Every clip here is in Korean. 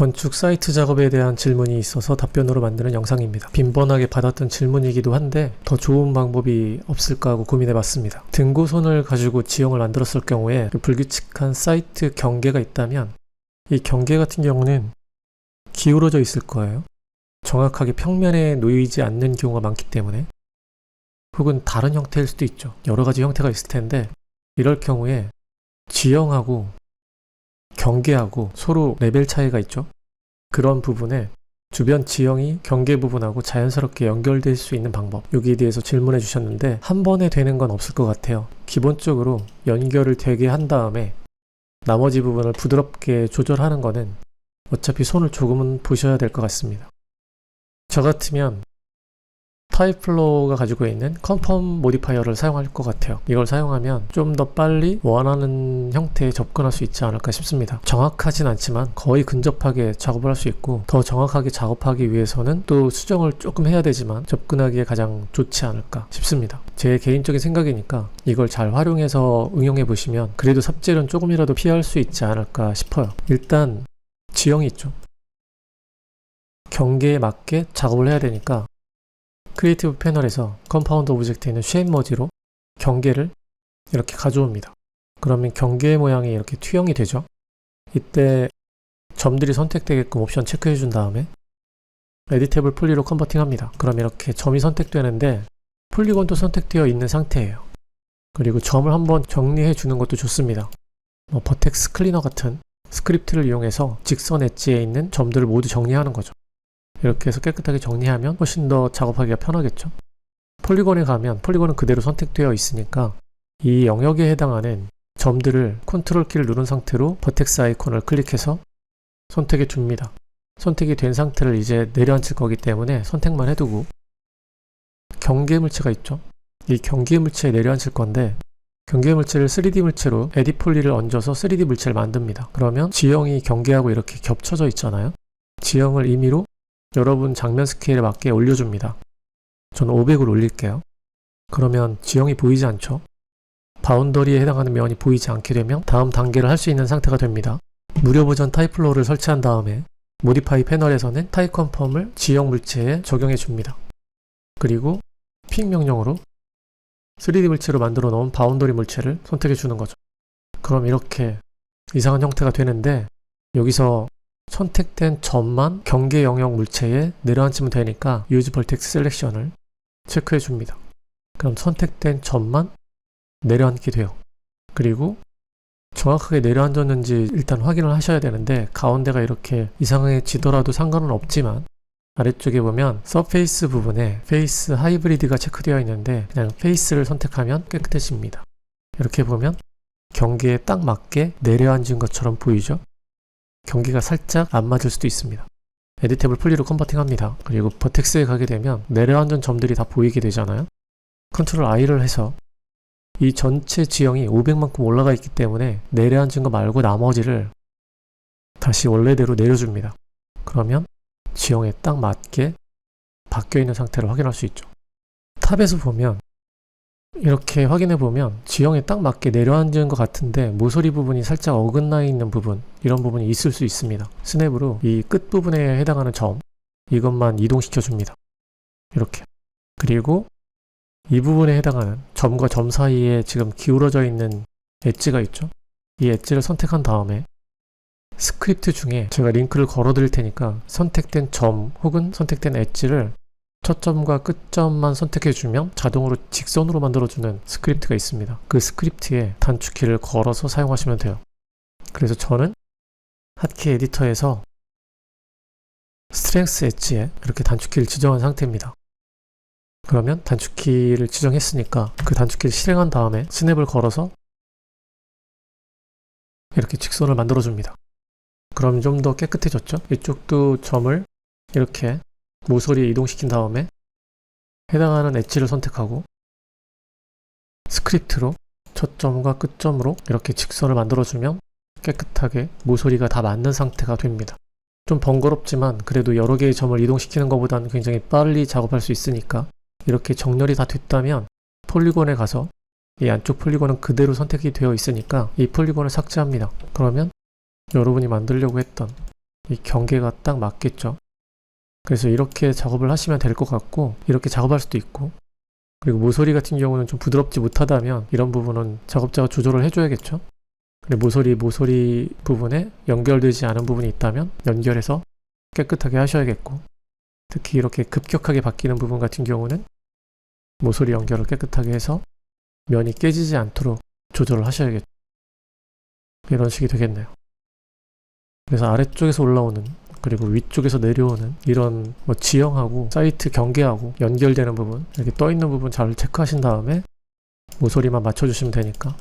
건축 사이트 작업에 대한 질문이 있어서 답변으로 만드는 영상입니다. 빈번하게 받았던 질문이기도 한데 더 좋은 방법이 없을까 하고 고민해 봤습니다. 등고선을 가지고 지형을 만들었을 경우에 그 불규칙한 사이트 경계가 있다면 이 경계 같은 경우는 기울어져 있을 거예요. 정확하게 평면에 놓이지 않는 경우가 많기 때문에 혹은 다른 형태일 수도 있죠. 여러 가지 형태가 있을 텐데 이럴 경우에 지형하고 경계하고 서로 레벨 차이가 있죠. 그런 부분에 주변 지형이 경계 부분하고 자연스럽게 연결될 수 있는 방법 여기에 대해서 질문해 주셨는데 한 번에 되는 건 없을 것 같아요. 기본적으로 연결을 되게 한 다음에 나머지 부분을 부드럽게 조절하는 거는 어차피 손을 조금은 보셔야 될 것 같습니다. 저 같으면 타입플로우가 가지고 있는 컨펌 모디파이어를 사용할 것 같아요. 이걸 사용하면 좀 더 빨리 원하는 형태에 접근할 수 있지 않을까 싶습니다. 정확하진 않지만 거의 근접하게 작업을 할 수 있고 더 정확하게 작업하기 위해서는 또 수정을 조금 해야 되지만 접근하기에 가장 좋지 않을까 싶습니다. 제 개인적인 생각이니까 이걸 잘 활용해서 응용해 보시면 그래도 삽질은 조금이라도 피할 수 있지 않을까 싶어요. 일단 지형이 있죠. 경계에 맞게 작업을 해야 되니까 크리에이티브 패널에서 컴파운드 오브젝트에 있는 쉐입 머지로 경계를 이렇게 가져옵니다. 그러면 경계 모양이 이렇게 투영이 되죠. 이때 점들이 선택되게끔 옵션 체크해 준 다음에 에디테이블 폴리로 컨버팅 합니다. 그럼 이렇게 점이 선택되는데 폴리곤도 선택되어 있는 상태예요. 그리고 점을 한번 정리해 주는 것도 좋습니다. 뭐 버텍스 클리너 같은 스크립트를 이용해서 직선 엣지에 있는 점들을 모두 정리하는 거죠. 이렇게 해서 깨끗하게 정리하면 훨씬 더 작업하기가 편하겠죠. 폴리곤에 가면 폴리곤은 그대로 선택되어 있으니까 이 영역에 해당하는 점들을 컨트롤 키를 누른 상태로 버텍스 아이콘을 클릭해서 선택해 줍니다. 선택이 된 상태를 이제 내려앉힐 거기 때문에 선택만 해두고 경계 물체가 있죠. 이 경계 물체에 내려앉힐 건데 경계 물체를 3D 물체로 에디 폴리를 얹어서 3D 물체를 만듭니다. 그러면 지형이 경계하고 이렇게 겹쳐져 있잖아요. 지형을 임의로 여러분 장면 스케일에 맞게 올려줍니다. 저는 500으로 올릴게요. 그러면 지형이 보이지 않죠? 바운더리에 해당하는 면이 보이지 않게 되면 다음 단계를 할 수 있는 상태가 됩니다. 무료 버전 타입플로우를 설치한 다음에 모디파이 패널에서는 타입 컨펌을 지형 물체에 적용해 줍니다. 그리고 픽 명령으로 3D 물체로 만들어 놓은 바운더리 물체를 선택해 주는 거죠. 그럼 이렇게 이상한 형태가 되는데 여기서 선택된 점만 경계 영역 물체에 내려앉히면 되니까 Use Vertex Selection을 체크해 줍니다. 그럼 선택된 점만 내려앉게 돼요. 그리고 정확하게 내려앉았는지 일단 확인을 하셔야 되는데 가운데가 이렇게 이상해지더라도 상관은 없지만 아래쪽에 보면 서페이스 부분에 페이스 하이브리드가 체크되어 있는데 그냥 페이스를 선택하면 깨끗해집니다. 이렇게 보면 경계에 딱 맞게 내려앉은 것처럼 보이죠? 경계가 살짝 안 맞을 수도 있습니다. 에디테이블 풀리로 컨버팅 합니다. 그리고 버텍스에 가게 되면 내려앉은 점들이 다 보이게 되잖아요. 컨트롤 I를 해서 이 전체 지형이 500만큼 올라가 있기 때문에 내려앉은 거 말고 나머지를 다시 원래대로 내려줍니다. 그러면 지형에 딱 맞게 바뀌어 있는 상태를 확인할 수 있죠. 탑에서 보면 이렇게 확인해 보면 지형에 딱 맞게 내려앉은 것 같은데 모서리 부분이 살짝 어긋나 있는 부분 이런 부분이 있을 수 있습니다. 스냅으로 이 끝 부분에 해당하는 점 이것만 이동시켜 줍니다. 이렇게 그리고 이 부분에 해당하는 점과 점 사이에 지금 기울어져 있는 엣지가 있죠. 이 엣지를 선택한 다음에 스크립트 중에 제가 링크를 걸어 드릴 테니까 선택된 점 혹은 선택된 엣지를 첫 점과 끝점만 선택해 주면 자동으로 직선으로 만들어주는 스크립트가 있습니다. 그 스크립트에 단축키를 걸어서 사용하시면 돼요. 그래서 저는 핫키 에디터에서 스트렝스 엣지에 이렇게 단축키를 지정한 상태입니다. 그러면 단축키를 지정했으니까 그 단축키를 실행한 다음에 스냅을 걸어서 이렇게 직선을 만들어 줍니다. 그럼 좀 더 깨끗해졌죠? 이쪽도 점을 이렇게 모서리에 이동시킨 다음에 해당하는 엣지를 선택하고 스크립트로 첫 점과 끝점으로 이렇게 직선을 만들어주면 깨끗하게 모서리가 다 맞는 상태가 됩니다. 좀 번거롭지만 그래도 여러 개의 점을 이동시키는 것보다는 굉장히 빨리 작업할 수 있으니까 이렇게 정렬이 다 됐다면 폴리곤에 가서 이 안쪽 폴리곤은 그대로 선택이 되어 있으니까 이 폴리곤을 삭제합니다. 그러면 여러분이 만들려고 했던 이 경계가 딱 맞겠죠. 그래서 이렇게 작업을 하시면 될 것 같고 이렇게 작업할 수도 있고 그리고 모서리 같은 경우는 좀 부드럽지 못하다면 이런 부분은 작업자가 조절을 해줘야겠죠. 근데 모서리 모서리 부분에 연결되지 않은 부분이 있다면 연결해서 깨끗하게 하셔야겠고 특히 이렇게 급격하게 바뀌는 부분 같은 경우는 모서리 연결을 깨끗하게 해서 면이 깨지지 않도록 조절을 하셔야겠죠. 이런 식이 되겠네요. 그래서 아래쪽에서 올라오는 그리고 위쪽에서 내려오는 이런 뭐 지형하고 사이트 경계하고 연결되는 부분 이렇게 떠 있는 부분 잘 체크하신 다음에 모서리만 맞춰주시면 되니까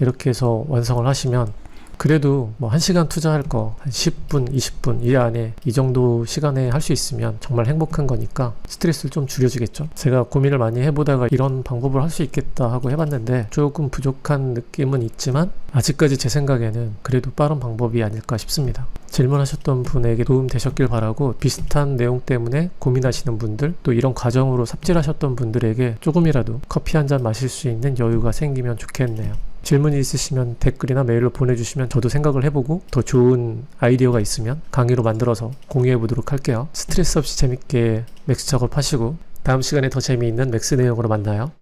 이렇게 해서 완성을 하시면 그래도 뭐 1시간 투자할 거 한 10분, 20분 이 안에 이 정도 시간에 할 수 있으면 정말 행복한 거니까 스트레스를 좀 줄여주겠죠. 제가 고민을 많이 해보다가 이런 방법을 할 수 있겠다 하고 해봤는데 조금 부족한 느낌은 있지만 아직까지 제 생각에는 그래도 빠른 방법이 아닐까 싶습니다. 질문하셨던 분에게 도움 되셨길 바라고 비슷한 내용 때문에 고민하시는 분들 또 이런 과정으로 삽질하셨던 분들에게 조금이라도 커피 한 잔 마실 수 있는 여유가 생기면 좋겠네요. 질문이 있으시면 댓글이나 메일로 보내주시면 저도 생각을 해보고 더 좋은 아이디어가 있으면 강의로 만들어서 공유해 보도록 할게요. 스트레스 없이 재밌게 맥스 작업하시고 다음 시간에 더 재미있는 맥스 내용으로 만나요.